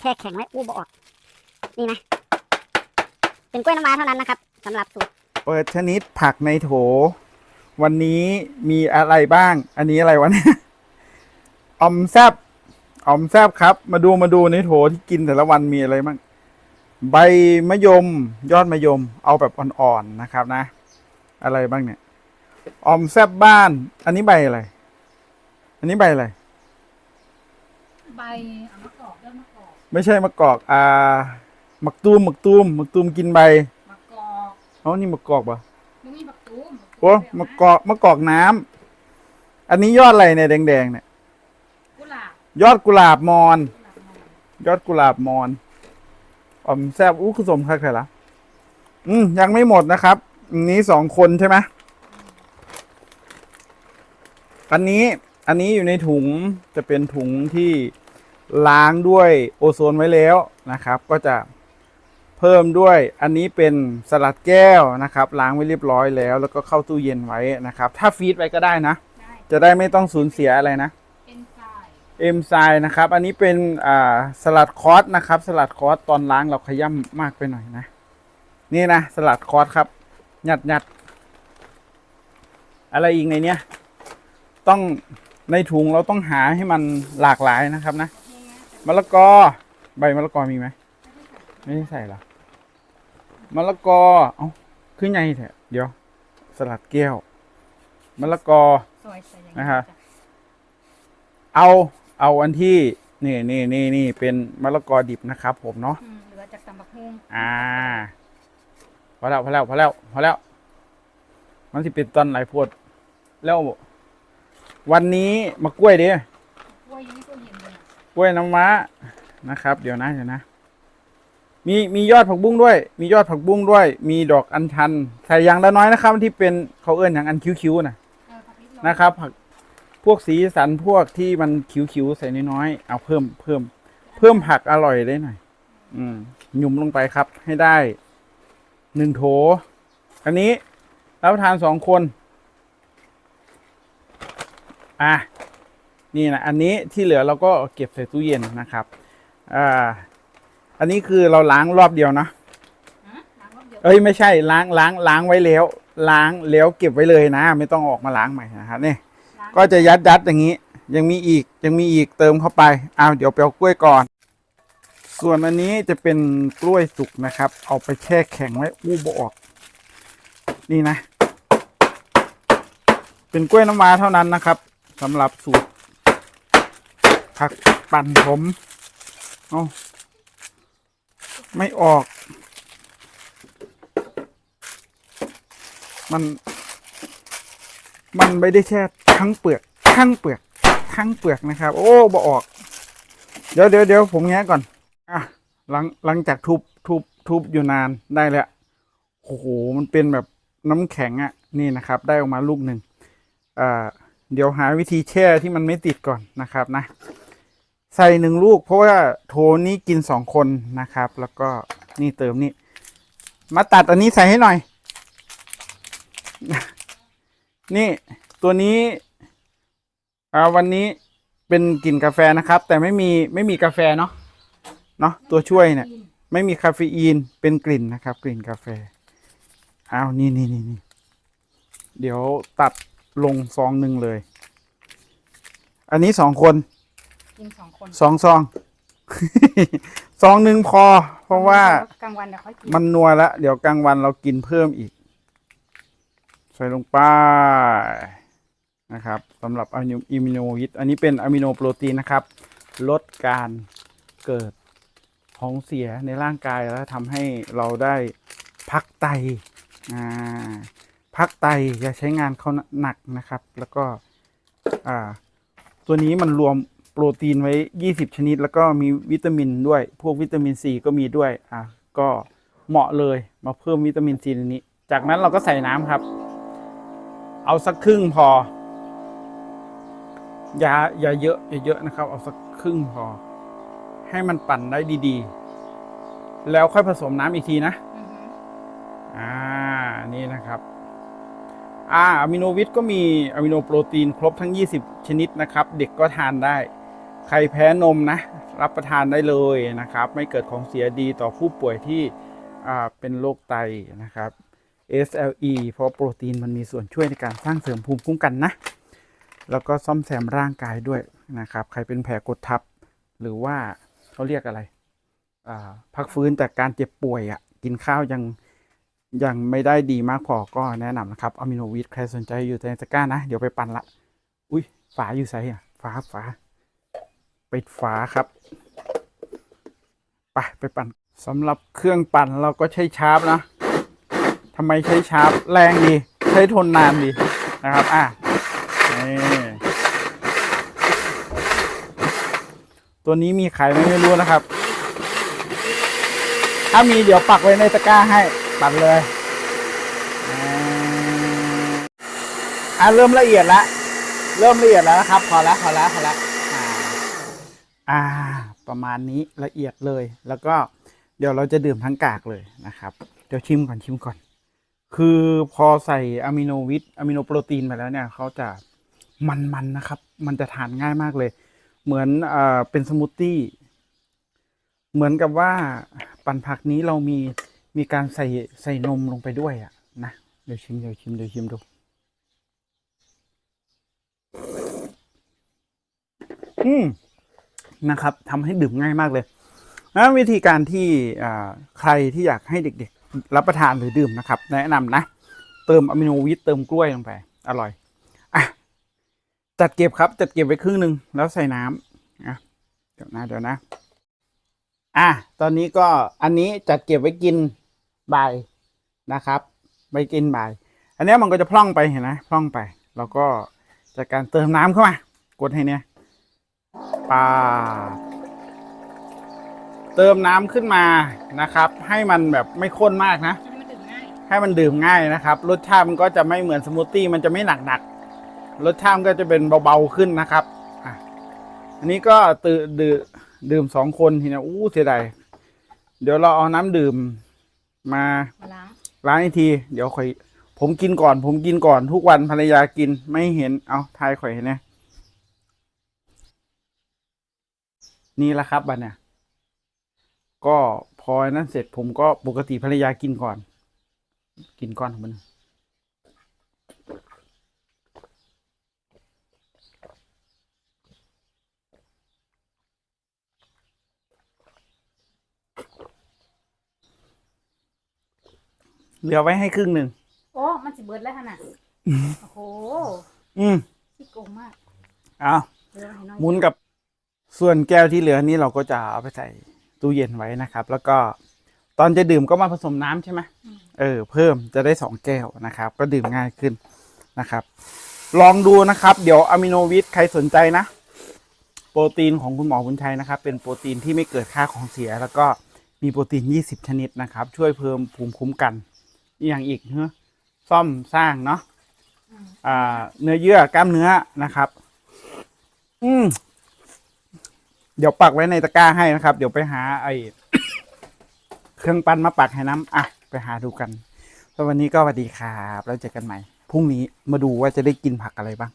แช่แข็งไว้อู้บออก นี่นะ เป็นกล้วยน้ำว้าเท่านั้นนะครับสำหรับสูตร เปิดชนิดผักในโถ วันนี้มีอะไรบ้าง อันนี้อะไรวะเนี่ยออมแซบออมแซบครับ มาดูมาดูในโถที่กินแต่ละวันมีอะไรบ้าง ใบมะยม ยอดมะยม เอาแบบอ่อนๆนะครับนะ อะไรบ้างเนี่ยออมแซบบ้าน อันนี้ใบอะไร อันนี้ใบอะไร ใบ ไม่ใช่มะกอก อ่าหมักตูมหมักตูมหมักตูมกินใบมะกอกเอ้านี่มะกอกปะมึงมีบักตูมโอ้มะกอกมะกอกน้ำอันนี้ยอดอะไรเนี่ยแดงๆเนี่ยกุหลาบยอดกุหลาบมอน กุหลาบมอนยอดกุหลาบมอนอ่อมแซบอู้คือสมคักใครละอืมยังไม่หมดนะครับ อันนี้สองคนใช่ไหมอันนี้ อันนี้อยู่ในถุงจะเป็นถุงที่ ล้างด้วยโอโซนไว้แล้วนะครับ ก็จะเพิ่มด้วยอันนี้เป็นสลัดแก้วนะครับ ล้างไว้เรียบร้อยแล้ว แล้วก็เข้าตู้เย็นไว้นะครับ ถ้าฟรีดไว้ก็ได้นะได้จะได้ไม่ต้องสูญเสียอะไรนะเป็นทรายเอ็มไซนะครับ อันนี้เป็นอ่าสลัดคอสนะครับ สลัดคอสตอนล้างเราขย่ำมากไปหน่อยนะ นี่นะสลัดคอสครับหยัดหยัดอะไรอีกในเนี้ยต้องในถุงเราต้องหาให้มันหลากหลายนะครับนะ มะละกอ ใบมะละกอมีไหมไม่ได้ใส่เหรอมะละกอเอ้าขึ้นไงแท้เดี๋ยว สลัดแก้วมะละกอ ซอยใส่อย่างนะครับจ้เอาเอาอันที่นี่นี่นี่นี่เป็นมะละกอดิบนะครับผมเนาะอืมเหลือจากตำบักฮุงอ่าพอแล้วพอแล้วพอแล้วพอแล้ว มันสิเป็นตอนไหนพวดแล้ว วันนี้มากล้วยดิ กล้วยน้ำว้านะครับ เดี๋ยวนะเดี๋ยวนะ มีมียอดผักบุ้งด้วย มียอดผักบุ้งด้วย มีดอกอัญชัน ใส่อย่างละน้อยนะครับที่เป็นเขาเอื้อนอย่างอันคิ้วๆนะเออผักนิดลงนะครับผักพวกสีสันพวกที่มันคิ้วๆใส่น้อยๆเอาเพิ่มเพิ่ม เพิ่มผักอร่อยได้หน่อย อืมหยุ่มลงไปครับ ให้ได้หนึ่งโถ อันนี้รับประทานสองคน อะ นี่นะอันนี้ที่เหลือเราก็เก็บใส่ตู้เย็นนะครับอ่าอันนี้คือเราล้างรอบเดียวนะฮะล้างรอบเดียวเอ้ยไม่ใช่ล้างล้างล้างไว้แล้ว ล้างแล้วเก็บไว้เลยนะ ไม่ต้องออกมาล้างใหม่นะครับนี่ล้างก็จะยัดยัดอย่างนี้ ยังมีอีกยังมีอีกเติมเข้าไปอ้าวเดี๋ยวไปเอากล้วยก่อน ส่วนอันนี้จะเป็นกล้วยสุกนะครับ เอาไปแช่แข็งไว้อู้บออก นี่นะ เป็นกล้วยน้ำว้าเท่านั้นนะครับสำหรับสูตร ผักปั่นผมเอาไม่ออก มัน มันไม่ได้แช่ทั้งเปลือกทั้งเปลือกทั้งเปลือกนะครับ โอ้บอออก เดี๋ยวเดี๋ยวเดี๋ยวผมแงะก่อน อะ หลังหลังจากทุบทุบทุบอยู่นานได้แล้วโอ้โหมันเป็นแบบน้ำแข็งอะ่ะนี่นะครับ ได้ออกมาลูกหนึ่งอ่าเดี๋ยวหาวิธีแช่ที่มันไม่ติดก่อนนะครับนะ ใส่หนึ่งลูก เพราะว่าโทนี้กินสองคนนะครับ แล้วก็นี่เติมนี่มาตัดอันนี้ใส่ให้หน่อย นี่ตัวนี้อ่าวันนี้เป็นกลิ่นกาแฟนะครับ แต่ไม่มีไม่มีกาแฟเนาะเนาะตัวช่วยเนี่ย ไม่มีคาเฟอีนเป็นกลิ่นนะครับ กลิ่นกาแฟอ้าวนี่นี่นี่นี่เดี๋ยวตัดลงซองหนึ่งเลย อันนี้สองคน กินสองคนสองซอง ซองหนึ่งพอ เพราะว่า กลางวันเดี๋ยวค่อยกินมันนัวแล้ว เดี๋ยวกลางวันเรากินเพิ่มอีก ใส่ลงไปนะครับสำหรับอะมิโนวิตอันนี้เป็นอะมิโนโปรตีนนะครับ ลดการเกิดของเสียในร่างกายแล้วทำให้เราได้พักไตอ่าพักไตอย่าใช้งานเขาหนักนะครับ แล้วก็อ่าตัวนี้มันรวม โปรตีนไว้ 20 ชนิด แล้วก็มีวิตามินด้วย พวกวิตามินซีก็มีด้วยอะก็เหมาะเลยมาเพิ่มวิตามินซีในนี้ จากนั้นเราก็ใส่น้ำครับ เอาสักครึ่งพอ อย่าอย่าเยอะอย่าเยอะนะครับ เอาสักครึ่งพอ ให้มันปั่นได้ดีๆ แล้วค่อยผสมน้ำอีกทีนะอือหืออ่านี่นะครับอ่าอะมิโนวิตก็มีอะมิโนโปรตีนครบทั้ง 20 ชนิดนะครับ เด็กก็ทานได้ ใครแพ้นมนะ รับประทานได้เลยนะครับ ไม่เกิดของเสียดีต่อผู้ป่วยที่เป็นโรคไตนะครับ SLE เพราะโปรตีนมันมีส่วนช่วยในการสร้างเสริมภูมิคุ้มกันนะ แล้วก็ซ่อมแซมร่างกายด้วยนะครับ ใครเป็นแผลกดทับ หรือว่าเขาเรียกอะไร พักฟื้นจากการเจ็บป่วยอะ่ะ กินข้าวยังยังไม่ได้ดีมากพอก็แนะนำนะครับอะมิโนวิทใครสนใจอยู่ในตะกร้านะ เดี๋ยวไปปั่นละ อุ้ยฝาอยู่ไสอะฝาฝา ปิดฝาครับไปไปปั่นสำหรับเครื่องปั่นเราก็ใช้ชาร์ปนะทำไมใช้ชาร์ปแรงดี ใช้ทนนานดีนะครับ อะนี่ตัวนี้มีขายไหมไม่รู้นะครับ ถ้ามีเดี๋ยวปักไว้ในตะกร้าให้ปั่นเลยอะเริ่มละเอียดแล้วเริ่มละเอียดแล้วนะครับ พอแล้วพอแล้วพอแล้ว อ่า ประมาณนี้ละเอียดเลย แล้วก็เดี๋ยวเราจะดื่มทั้งกากเลยนะครับ เดี๋ยวชิมก่อนชิมก่อน คือพอใส่อะมิโนวิตอะมิโนโปรตีนไปแล้วเนี่ยเขาจะมันๆนะครับ มันจะทานง่ายมากเลย เหมือนเอ่อเป็นสมูทตี้ เหมือนกับว่าปั่นผักนี้เรามีมีการใส่ใส่นมลงไปด้วยอะนะเดี๋ยวชิมเดี๋ยวชิมเดี๋ยวชิมดูอืม นะครับทำให้ดื่มง่ายมากเลยนะวิธีการที่ใครที่อยากให้เด็กๆ รับประทานหรือดื่มนะครับ แนะนำนะ เติมอะมิโนวิตเติมกล้วยลงไป อร่อยอะจัดเก็บครับ จัดเก็บไว้ครึ่งหนึ่งแล้วใส่น้ำอะเดี๋ยวนะเดี๋ยวนะ อะตอนนี้ก็อันนี้จัดเก็บไว้กินบ่ายนะครับไว้กินบ่าย อันนี้มันก็จะพร่องไปเห็นไหมพร่องไป แล้วก็จากการเติมน้ำเข้ามากดให้เนี่ย ปาดเติมน้ำขึ้นมานะครับ ให้มันแบบไม่ข้นมากนะให้มันดื่มง่ายให้มันดื่มง่ายนะครับ รสชาติมันก็จะไม่เหมือนสมูทตี้มันจะไม่หนักหนักๆรสชาติมันก็จะเป็นเบาๆขึ้นนะครับอะอันนี้ก็ตื่นดื่มดื่มสองคนทีนะอู้เสียดายเดี๋ยวเราเอาน้ำดื่มมามาล้างล้างอีกที เดี๋ยวค่อย ผมกินก่อน ผมกินก่อนทุกวันภรรยากินไม่เห็นเอาทายข่อยเห็นนะ นี่แหละครับบัดเนี่ยก็พอนั้นเสร็จผมก็ปกติภรรยากินก่อน กินก่อนของมันเหลือไว้ให้ครึ่งหนึ่ง โอ้ มันสิเบิดแล้วขนาดโอ้โห อืมที่โกงมาก เอาเดี๋ยวให้น้อยหมุนกับ ส่วนแก้วที่เหลือนี้เราก็จะเอาไปใส่ตู้เย็นไว้นะครับ แล้วก็ตอนจะดื่มก็มาผสมน้ำใช่ไหมเออ เพิ่มจะได้สองแก้วนะครับ ก็ดื่มง่ายขึ้นนะครับ ลองดูนะครับ เดี๋ยวอะมิโนวิทใครสนใจนะ โปรตีนของคุณหมอบุญชัยนะครับ เป็นโปรตีนที่ไม่เกิดค่าของเสีย แล้วก็มีโปรตีน 20 ชนิดนะครับ ช่วยเพิ่มภูมิคุ้มกันอหย่างอีกเนอะซ่อมสร้างเนาะอ่าเนื้อเยื่อกล้ามเนื้อนะครับ อืม เดี๋ยวปักไว้ในตะกร้าให้นะครับ เดี๋ยวไปหาไอเครื่องปั้นมาปักให้น้ำอะไปหาดูกันวันนี้ก็สวัสดีครับแล้วเจอกันใหม่พรุ่งนี้มาดูว่าจะได้กินผักอะไรบ้าง